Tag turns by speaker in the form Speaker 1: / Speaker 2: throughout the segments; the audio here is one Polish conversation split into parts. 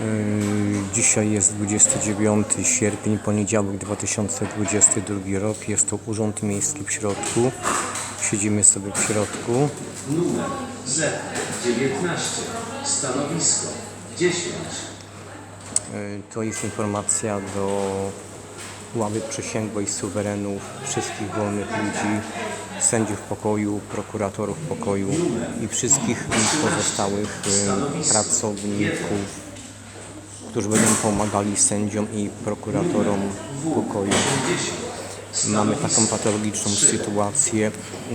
Speaker 1: Yy, Dzisiaj jest 29 sierpień, poniedziałek 2022 rok. Jest to Urząd Miejski w środku. Siedzimy sobie w środku.
Speaker 2: Numer Z19. Stanowisko 10.
Speaker 1: Yy, To jest informacja do ławy przysięgłej suwerenów, wszystkich wolnych ludzi, sędziów pokoju, prokuratorów pokoju i wszystkich pozostałych yy, pracowników, którzy będą pomagali sędziom i prokuratorom pokoju. Mamy taką patologiczną sytuację,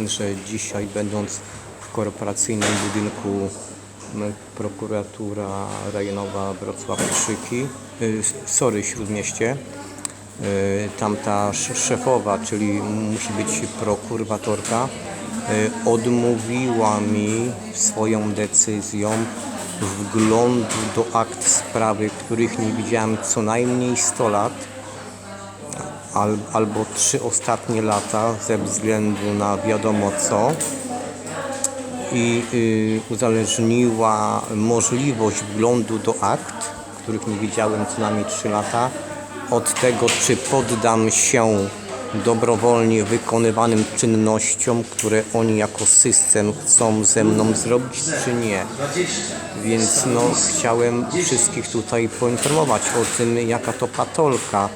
Speaker 1: że dzisiaj będąc w korporacyjnym budynku prokuratura rejonowa Wrocław-Krzyki, y, sorry, Śródmieście, y, tamta sz- szefowa, czyli musi być prokuratorka, y, odmówiła mi swoją decyzją wglądu do akt sprawy, których nie widziałem co najmniej 100 lat al, albo trzy ostatnie lata ze względu na wiadomo co. I y, uzależniła możliwość wglądu do akt, których nie widziałem co najmniej 3 lata, od tego, czy poddam się dobrowolnie wykonywanym czynnościom, które oni jako system chcą ze mną zrobić, czy nie.
Speaker 2: 20.
Speaker 1: Więc no, chciałem wszystkich tutaj poinformować o tym, jaka to patolka,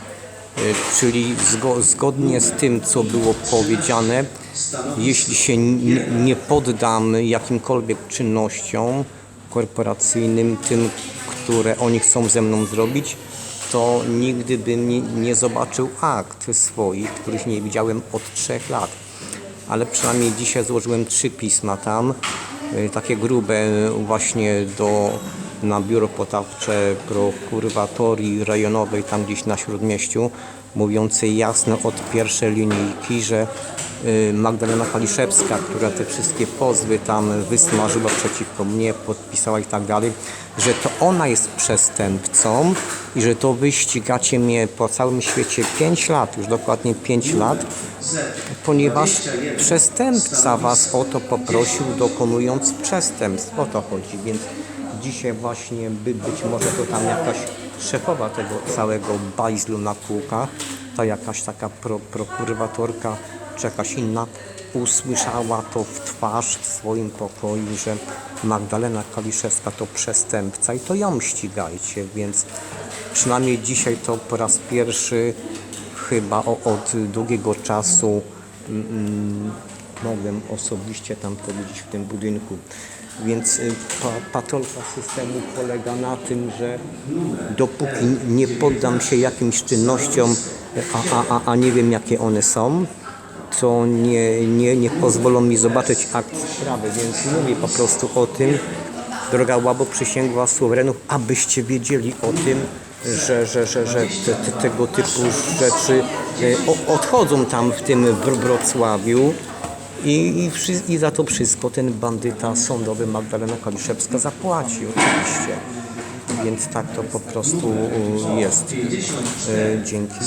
Speaker 1: y, czyli zgo, zgodnie z tym, co było powiedziane, jeśli się nie poddam jakimkolwiek czynnościom korporacyjnym, tym, które oni chcą ze mną zrobić, to nigdy bym nie, nie zobaczył akt swoich, których nie widziałem od trzech lat. Ale przynajmniej dzisiaj złożyłem trzy pisma tam, y, takie grube y, właśnie do, na biuro potawcze prokuratorii rejonowej tam gdzieś na Śródmieściu, mówiące jasno od pierwszej linijki, że Magdalena Kaliszewska, która te wszystkie pozwy tam wysmażyła przeciwko mnie, podpisała i tak dalej, że to ona jest przestępcą i że to wy ścigacie mnie po całym świecie 5 lat, już dokładnie 5 lat, ponieważ przestępca was o to poprosił, dokonując przestępstw. O to chodzi, więc dzisiaj właśnie by być może to tam jakaś szefowa tego całego bajzlu na kółkach, ta jakaś taka pro, prokuratorka czy jakaś inna usłyszała to w twarz w swoim pokoju, że Magdalena Kaliszewska to przestępca i to ją ścigajcie, więc przynajmniej dzisiaj to po raz pierwszy chyba od długiego czasu mm, mogłem osobiście tam powiedzieć w tym budynku. Więc y, pa, patolka systemu polega na tym, że dopóki nie poddam się jakimś czynnościom, a, a, a, a nie wiem jakie one są, to nie, nie, nie pozwolą mi zobaczyć akt sprawy, więc mówię po prostu o tym, droga łabo przysięgła suwerenów, abyście wiedzieli o tym, że, że, że, że te, te, tego typu rzeczy e, odchodzą tam w tym Wr- Wrocławiu i, i, i za to wszystko ten bandyta sądowy Magdalena Kaliszewska zapłaci oczywiście. Więc tak to po prostu e, jest. E, Dzięki.